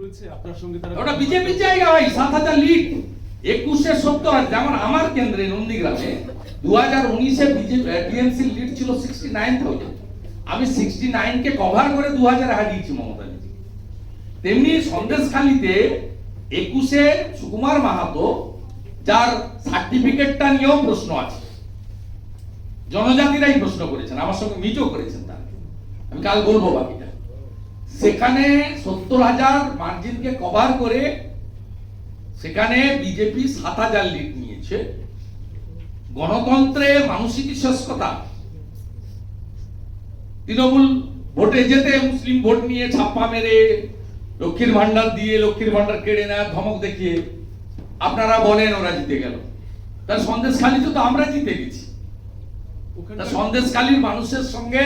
রয়েছে, আপনার সঙ্গে তারা ওটা বিজেপির জায়গা ভাই, সাত হাজার লিড। একুশে সত্তর যেমন আমার কেন্দ্রে নন্দীগ্রামে দু হাজার উনিশে বিজেপি টিএমসি লিড ছিল সিক্সটি নাইন থাউজেন্ড আমি সিক্সটি কভার করে দু হাজার হারিয়েছি মমতা তেমনি সন্দেশখালিতে একুশে সুকুমার মাহাতো, যার সার্টিফিকেটটা নিয়েও প্রশ্ন আছে। জনজাতিরাই প্রশ্ন করেছেন, আমার সঙ্গে মিটও করেছেন তার। আমি কাল বলব বাকিটা সেখানে সত্তর হাজার মার্জিনকে কভার করে সেখানে বিজেপি সাত হাজার লিড নিয়েছে। গণতন্ত্রে মানসিক বিশ্বস্ততা তৃণমূল ভোটে যেতে মুসলিম ভোট নিয়ে ছাপ্পা মেরে লক্ষ্মীর ভান্ডার দিয়ে লক্ষ্মীর ভান্ডার কেড়ে নেয় ধমক দেখিয়ে আপনারা বলেন ওরা জিতে গেল। তার সন্দেশ খালিতে তো আমরা জিতে গেছি। সন্দেশকালীর মানুষের সঙ্গে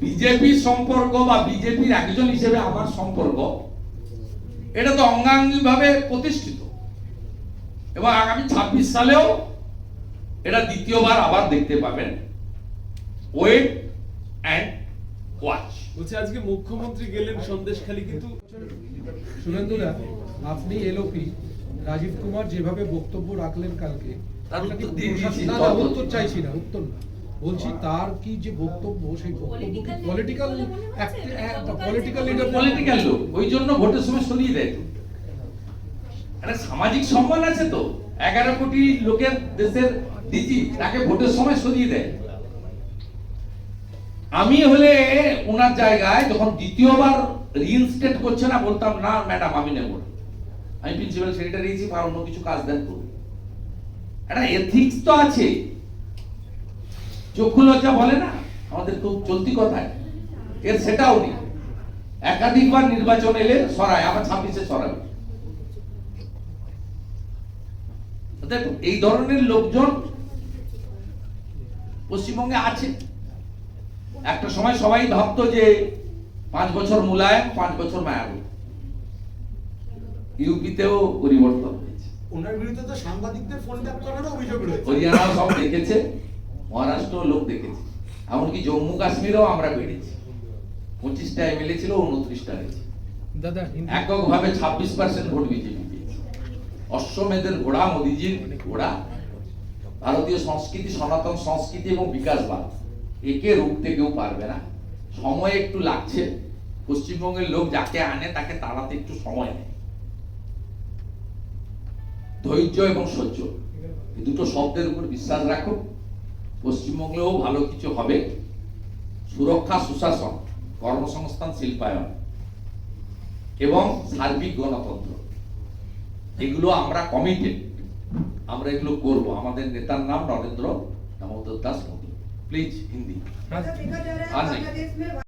বিজেপির সম্পর্ক বা বিজেপির একজন হিসেবে আমার সম্পর্ক এটা তো অঙ্গাঙ্গি ভাবে প্রতিষ্ঠিত। এবং আগামী ছাব্বিশ সালেও এটা দ্বিতীয়বার আবার দেখতে পাবেন। ওয়েট অ্যান্ড ওয়াচ বলছে আজকে মুখ্যমন্ত্রী গেলেন সন্দেশখালী কিন্তু সুরেন্দ্রদা আপনি এলওপি রাজীব কুমার যেভাবে বক্তব্য রাখলেন কালকে। উত্তর চাইছি না উত্তর না। বলছি তার কি যে বক্তব্য সেই বক্তব্য পলিটিক্যাল পলিটিক্যাল লিডার পলিটিক্যাল লোক ওই জন্য ভোটের সময় সরিয়ে দেয়। তো। একটা সামাজিক সম্মান আছে তো। এগারো কোটি লোকের দেশের ডিজি তাকে ভোটের সময় সরিয়ে দেয়। আমি হলে ওনার জায়গায় যখন দ্বিতীয়বার রিইনস্টেট করছে না বলতাম না ম্যাডাম আমি নেব আমি প্রিন্সিপাল সেক্রেটারি বা অন্য কিছু কাজ দেন করুন। একটা এথিক্স তো আছে। চক্ষু লজ্জা বলে না? আমাদের খুব চলতি কথায়। এর সেটাও নেই। একাধিকবার নির্বাচন এলে সরায় আবার ছাব্বিশে সরাবে। দেখুন এই ধরনের লোকজন পশ্চিমবঙ্গে আছে। একটা সময় সবাই ভাবতো যে পাঁচ বছর মুলায়ম পাঁচ বছর মায়াবী ইউপিতেও পরিবর্তন হয়েছে। ওনার বিরুদ্ধে তো সাংবাদিকদের ফোন ট্যাপ করারও অভিযোগ রয়েছে। হরিয়ানাও সব দেখেছে। মহারাষ্ট্র লোক দেখেছে এমনকি জম্মু কাশ্মীরেও আমরা বেড়েছি পঁচিশটা এমএলএ ছিল উনত্রিশটা হয়েছে। এককভাবে ছাব্বিশ পার্সেন্ট ভোট বিজেপি পেয়েছে। অশ্বমেধের ঘোড়া মোদিজির ঘোড়া ভারতীয় সংস্কৃতি সনাতন সংস্কৃতি এবং বিকাশবাদ একে রুখতে কেউ পারবে না। সময় একটু লাগছে। পশ্চিমবঙ্গের লোক যাকে আনে তাকে তাড়াতে একটু সময় নেয় ধৈর্য এবং সহ্য এই দুটো শব্দের উপর বিশ্বাস রাখুন। পশ্চিমবঙ্গেও ভালো কিছু হবে। সুরক্ষা সুশাসন কর্মসংস্থান শিল্পায়ন এবং সার্বিক গণতন্ত্র। এগুলো আমরা কমিটেড আমরা এগুলো করব। আমাদের নেতার নাম নরেন্দ্র দামোদর দাস মোদী প্লিজ হিন্দি। ऐसा